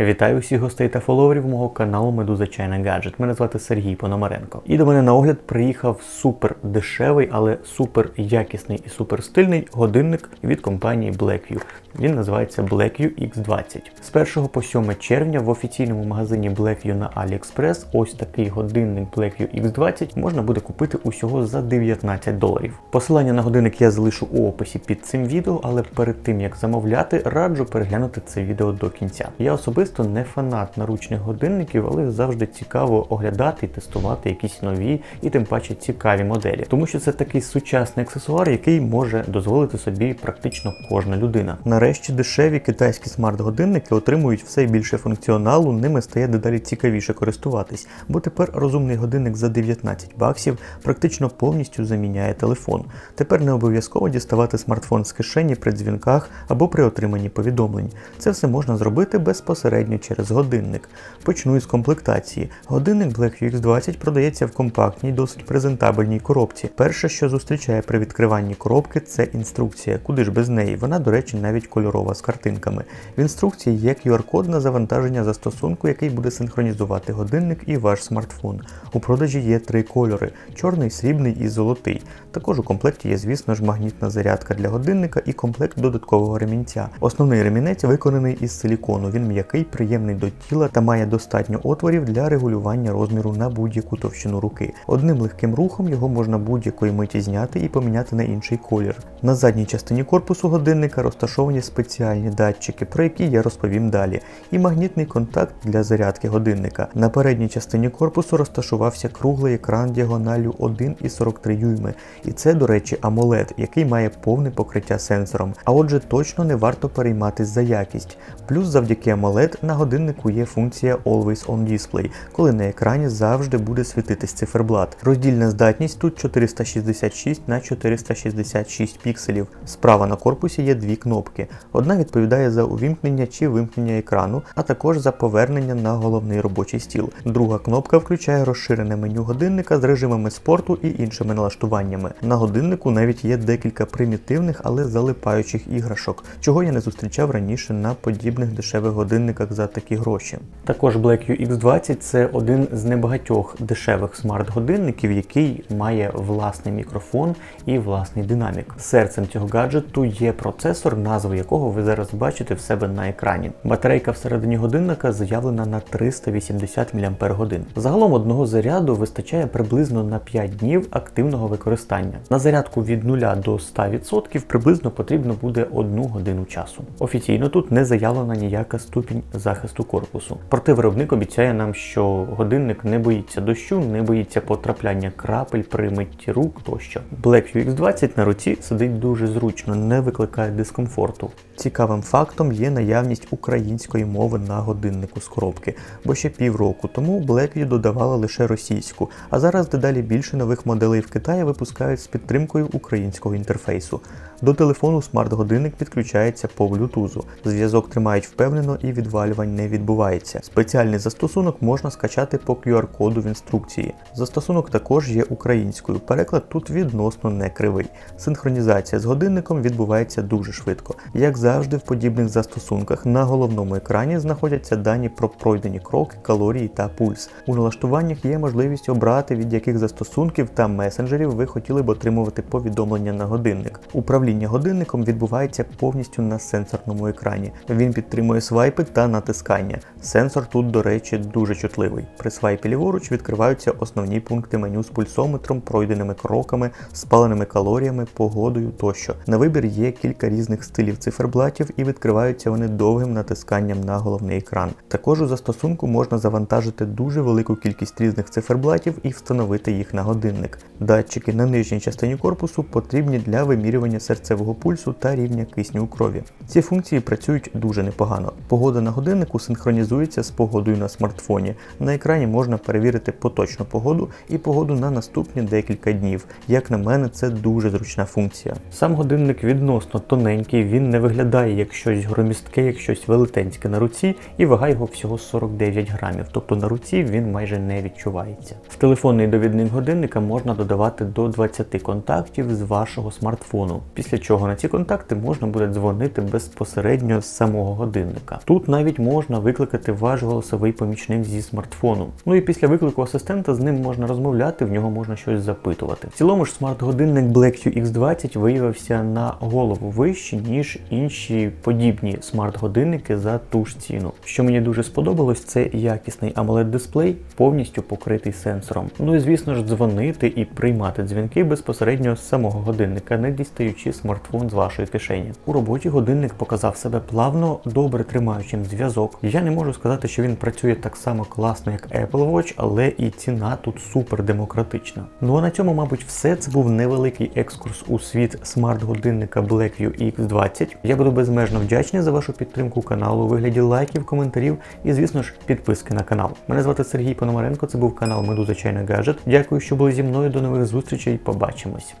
Вітаю всіх гостей та фоловерів мого каналу Медуза Чайна Гаджет. Мене звати Сергій Пономаренко. І до мене на огляд приїхав супер дешевий, але супер якісний і супер стильний годинник від компанії Blackview. Він називається Blackview X20. З 1 по 7 червня в офіційному магазині Blackview на AliExpress ось такий годинник Blackview X20 можна буде купити усього за 19 доларів. Посилання на годинник я залишу у описі під цим відео, але перед тим як замовляти, раджу переглянути це відео до кінця. Я особисто не фанат наручних годинників, але завжди цікаво оглядати і тестувати якісь нові і тим паче цікаві моделі, тому що це такий сучасний аксесуар, який може дозволити собі практично кожна людина. Нарешті дешеві китайські смарт-годинники отримують все більше функціоналу, ними стає дедалі цікавіше користуватись, бо тепер розумний годинник за 19 баксів практично повністю заміняє телефон. Тепер не обов'язково діставати смартфон з кишені при дзвінках або при отриманні повідомлень. Це все можна зробити безпосередньо через годинник. Почну із комплектації. Годинник Blackview X20 продається в компактній, досить презентабельній коробці. Перше, що зустрічає при відкриванні коробки, це інструкція. Куди ж без неї? Вона, до речі, навіть кольорова з картинками. В інструкції є QR-код на завантаження застосунку, який буде синхронізувати годинник і ваш смартфон. У продажі є три кольори: чорний, срібний і золотий. Також у комплекті є, звісно ж, магнітна зарядка для годинника і комплект додаткового ремінця. Основний ремінець виконаний із силікону. Він м'який, приємний до тіла та має достатньо отворів для регулювання розміру на будь-яку товщину руки. Одним легким рухом його можна будь-якої миті зняти і поміняти на інший колір. На задній частині корпусу годинника розташовані спеціальні датчики, про які я розповім далі, і магнітний контакт для зарядки годинника. На передній частині корпусу розташувався круглий екран діагоналю 1,43 дюйми. І це, до речі, AMOLED, який має повне покриття сенсором. А отже, точно не варто перейматись за якість. Плюс завдяки AMOLED на годиннику є функція Always On Display, коли на екрані завжди буде світитись циферблат. Роздільна здатність тут 466 на 466 пікселів. Справа на корпусі є дві кнопки. Одна відповідає за увімкнення чи вимкнення екрану, а також за повернення на головний робочий стіл. Друга кнопка включає розширене меню годинника з режимами спорту і іншими налаштуваннями. На годиннику навіть є декілька примітивних, але залипаючих іграшок, чого я не зустрічав раніше на подібних дешевих годинниках за такі гроші. Також Blackview X20 це один з небагатьох дешевих смарт-годинників, який має власний мікрофон і власний динамік. Серцем цього гаджету є процесор, назву якого ви зараз бачите в себе на екрані. Батарейка всередині годинника заявлена на 380 мАч. Загалом одного заряду вистачає приблизно на 5 днів активного використання. На зарядку від 0 до 100% приблизно потрібно буде 1 годину часу. Офіційно тут не заявлена ніяка ступінь захисту корпусу. Проте виробник обіцяє нам, що годинник не боїться дощу, не боїться потрапляння крапель при митті рук тощо. Blackview X20 на руці сидить дуже зручно, не викликає дискомфорту. Цікавим фактом є наявність української мови на годиннику з коробки, бо ще півроку тому Blackview додавала лише російську, а зараз дедалі більше нових моделей в Китаї випускають з підтримкою українського інтерфейсу. До телефону смарт-годинник підключається по Bluetooth. Зв'язок тримають впевнено і відвалювань не відбувається. Спеціальний застосунок можна скачати по QR-коду в інструкції. Застосунок також є українською. Переклад тут відносно не кривий. Синхронізація з годинником відбувається дуже швидко. Як завжди, в подібних застосунках на головному екрані знаходяться дані про пройдені кроки, калорії та пульс. У налаштуваннях є можливість обрати, від яких застосунків та месенджерів ви хотіли б отримувати повідомлення на годинник. Управління годинником відбувається повністю на сенсорному екрані. Він підтримує свайпи та натискання. Сенсор тут, до речі, дуже чутливий. При свайпі ліворуч відкриваються основні пункти меню з пульсометром, пройденими кроками, спаленими калоріями, погодою тощо. На вибір є кілька різних стилів циферблатів і відкриваються вони довгим натисканням на головний екран. Також у застосунку можна завантажити дуже велику кількість різних циферблатів і встановити їх на годинник. Датчики на нижній частині корпусу потрібні для вимірювання серцевого пульсу та рівня кисню у крові. Ці функції працюють дуже непогано. Погода на годиннику синхронізується з погодою на смартфоні. На екрані можна перевірити поточну погоду і погоду на наступні декілька днів. Як на мене, це дуже зручна функція. Сам годинник відносно тоненький, він не виглядає як щось громістке, як щось велетенське на руці, і вага його всього 49 грамів. Тобто на руці він майже не відчувається. В телефонний довідник годинника можна додавати до 20 контактів з вашого смартфону, після чого на ці контакти можна буде дзвонити безпосередньо з самого годинника. Тут навіть можна викликати ваш голосовий помічник зі смартфону. Ну і після виклику асистента з ним можна розмовляти, в нього можна щось запитувати. В цілому ж смарт-годинник BlackView X20 виявився на голову вищий, ніж інші подібні смарт-годинники за ту ж ціну. Що мені дуже сподобалось, це якісний amoled дисплей, повністю покритий сенсором. Ну і звісно ж, дзвонити і приймати дзвінки безпосередньо з самого годинника, не дістаючи смартфон з вашої кишені. У роботі годинник показав себе плавно, добре тримаючим зв'язок. Я не можу сказати, що він працює так само класно, як Apple Watch, але і ціна тут супер демократична. Ну а на цьому, мабуть, все. Це був невеликий екскурс у світ смарт-годинника BlackView X20. Я буду безмежно вдячний за вашу підтримку каналу у вигляді лайків, коментарів і, звісно ж, підписки на канал. Мене звати Сергій Пономаренко. Це був канал Медуза Чайна Гаджет. Дякую, що були зі мною. До нових зустрічей. Побачимось.